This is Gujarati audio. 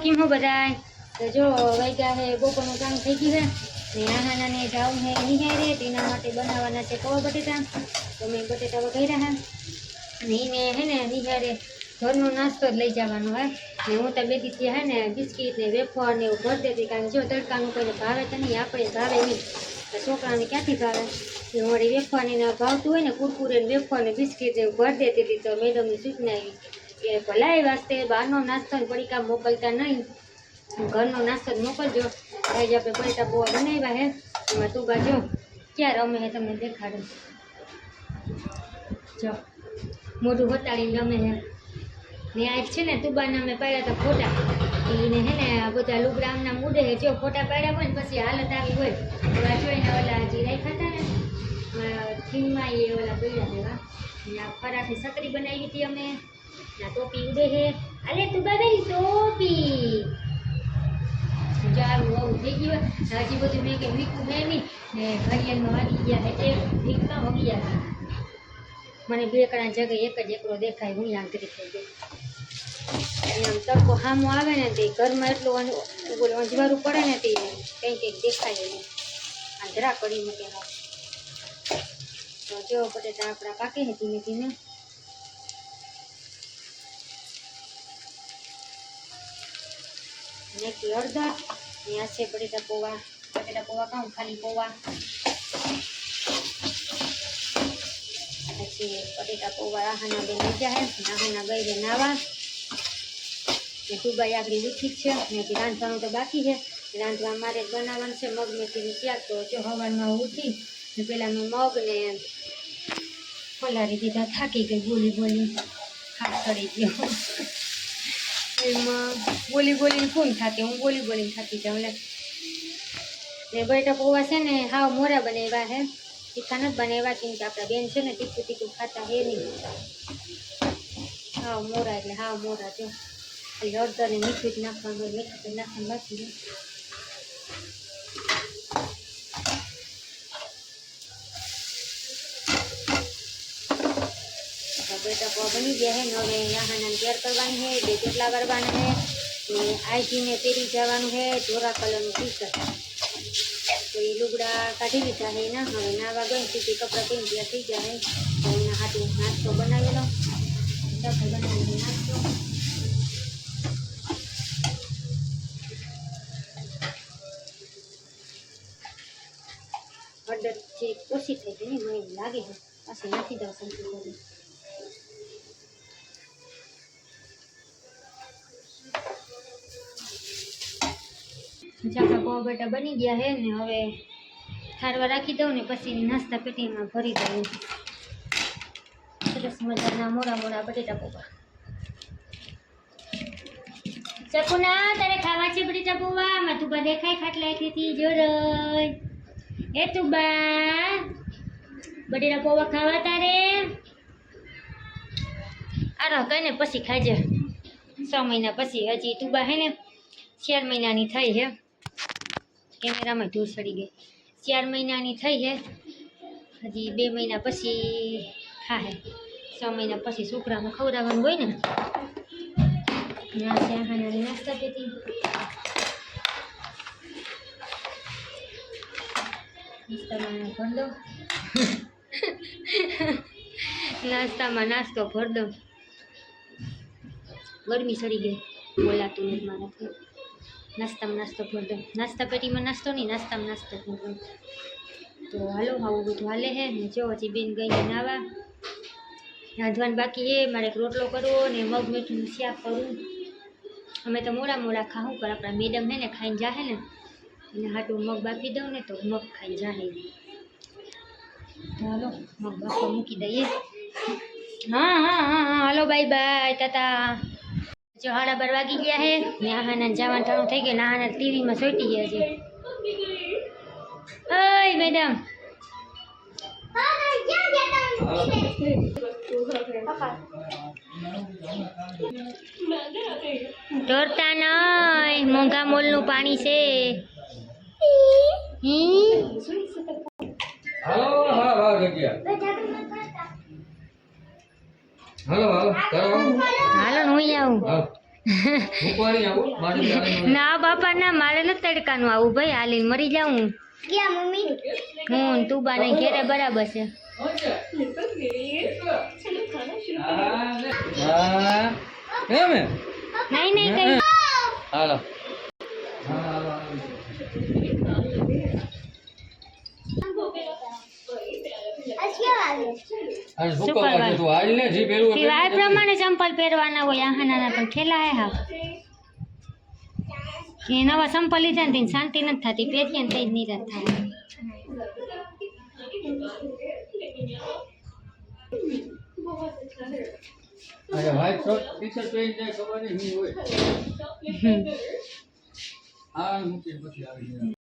કેમ હો બધાય તો જો વાગ્યા હે બપોરનું કામ થઈ ગયું છે ને આહાનાને જાવું હે નિહારે તેના માટે બનાવવાના છે કવા બટેટા તો મેં બટેટા વઘાર્યા હે અને એને હે ને નિહારે ઘરનો નાસ્તો જ લઈ જવાનો હે ને હું તો બે દીધી હે ને બિસ્કીટ ને વેફર ને એવું ભરી દેતી કારણ કે જો તડકાનું કોઈને ભાવે તો નહીં આપણે ભાવે નહીં તો છોકરાને ક્યાંથી ભાવે એ વળી વેફર ને એને ભાવતું હોય ને કુરકુરે ને વેફર ને બિસ્કીટ ને એવું ભરી દેતી હતી તો મેડમની સૂચના આવી કે ભલાઈ વાસ્તે બહારનો નાસ્તો ને પડીકા મોકલતા નહીં ઘરનો નાસ્તો જ મોકલજો આજે આપણે પડીકા પોવા બનાવ્યા હે એમાં તું બાજુ ક્યાં રમે હે તમને દેખાડું જો મોઢું વટાડીને રમે હે ને આજ છે ને તુબાના મેં પાડ્યા હતા ફોટા એને હે ને આ બધા લુગડા આમના મૂડે હે જો ફોટા પાડ્યા હોય ને પછી હાલત આવી હોય તો આ જોઈને ઓલા હજી રાખ્યા હતા ને અ, થીમમાં એ ઓલા પડ્યા એવા ને આ ફરાથી છત્રી બનાવી હતી અમે ના, ટોપી ઉડે હે. અલે તુબા બેન ટોપી. જો આવું થઈ ગયું. હજી બધું મેં કે વીકું નહીં. ને ઘડિયાળમાં વાગી ગયા એક વીકમાં વાગી ગયા મને બે કણા જગ્યાએ એક જ એકલો દેખાય, હું આંતરી થઈ ગઈ. આમ તડકો સામો આવે ને તે ઘરમાં એટલું ઓલું પડે ને તે કંઈ કંઈક દેખાય નહીં. આંધળા કરી મૂકે તો જો, બટેટા આપણા પાકે ને ધીમે ધીમે. નાખી ને આ છે બટેટા પૌવા. બટેટા પૌવા કહું ખાલી પૌવા. પછી બટેટા પૌવા આહાના બે લઈ જાય આહાના ગઈ રે નાવા. ને દુબાઈ આગળ ઉઠી છે ને હજી રાંધવાનું તો બાકી છે. રાંધવા મારે બનાવવાનું છે, મગ મેથીનું શાક તો જો હવારમાં ઉઠી ને પહેલાં મેં મગ ને પલારી દીધા, થાકી ગઈ, બોલી બોલી. હાથ ચડી ગયો. એમાં બોલી બોલીને કોણ થાકે હું બોલી બોલીને થાકી જાઉં એટલે ને બટેટા પૌવા છે ને હાવ મોરા બનાવ્યા છે તીખા નથી બનાવ્યા કેમ કે આપણા બેન છે ને તીખું તીખું ખાતા હે નહીં હાવ મોરા એટલે હાવ મોરા જો ખાલી હળદર ને મીઠું જ નાખવાનું હોય મીઠું તો નાખવાનું બાકી છે તો બેટા પૌવા બની ગયા હે ને હવે યાહાના તૈયાર કરવાની છે બે ચોટલા કરવાના છે ને આઈજીને તેરી જવાનું છે ધોરા કલરનું ટી શર્ટ તો એ લુગડા કાઢી લીધા છે એના હવે નાવા ગઈ સીધી કપડાં પહેરી ગયા થઈ ગયા છે તો એના હાથે નાસ્તો બનાવેલો ચાખો બનાવેલો નાસ્તો હળદર જે ઓછી થઈ ગઈ ને મને એવું લાગે છે પાછી નાખી દઉં સંતું ચાપા પૌવા બેટા બની ગયા હે ને હવે ઠારવા રાખી દઉં ને પછી નાસ્તા પેટીમાં ભરી દઉં. સરસ મજાના મોડા મોડા બટેટા પૌવા. ચકુના તારે ખાવા છે બટેટા પૌવા? માં તુબા દેખાય, ખાટલા થી જોરય. એ તુબા, બટેટા પૌવા ખાવા તારે? આરો ને પછી ખાજે. છ મહિના પછી, હજી તુબા હે ને, ચાર મહિનાની થઈ છે કેમેરામાં ધૂળ સડી ગઈ. ચાર મહિનાની થઈ છે હજી બે મહિના પછી ખાહે છ મહિના પછી છોકરામાં ખવડાવવાનું હોય ને. ના ત્યાં ખાનાની નાસ્તા પેટી નાસ્તામાં ભરદો નાસ્તામાં નાસ્તો ભરદો ગરમી સડી ગઈ. બોલાતું નથી મારાથી. નાસ્તામાં નાસ્તો ભર દો નાસ્તા પેટીમાં નાસ્તો નહીં નાસ્તામાં નાસ્તો ભર દો તો હાલો આવું બધું હાલે હે ને જો હજી બેન ગઈને નાવા રાંધવાનું બાકી છે મારે એક રોટલો કરવો ને મગ મીઠું શાક કરવું અમે તો મોડા મોડા ખાવું પણ આપણા મેડમ હે ને ખાઈને જાહે ને એને હાટું મગ બાફી દઉં ને તો મગ ખાઈને જાહે તો હાલો મગ બાફવા મૂકી દઈએ હા હા હા હા હાલો બાય બાય તાતા જો હાડા બાર વાગી ગયા હે ને આહાના જવાનું ટાણું થઈ ગયું નાહાના ટીવીમાં સોટી ગયા છે ઓય મેડમ ડરતા નહીં મોંઘા મોલનું પાણી છે હમ? હાલો હા હા જગ્યા હાલો હાલો ચાલો હાલો ને હું આવું? ના બાપા ના મારે નથી તડકાનું આવું ભાઈ. હાલીને મરી જાઉં ક્યાં મમ્મી? હું ને તું બાને ઘેરે બરાબર છે? નહીં નહીં કઈ. હાલો. શું તું હાલ ને જે પ્રમાણે ચંપલ પહેરવાના હોય આહાના પણ ખેલા હે હા કે નવા ચંપલ લીધા ને શાંતિ નથી થતી પહેરીએ ને તે જ નિરાશ થાય. અરે જાય ખબર નહીં હોય. આ મૂકીને પછી આવી જાય.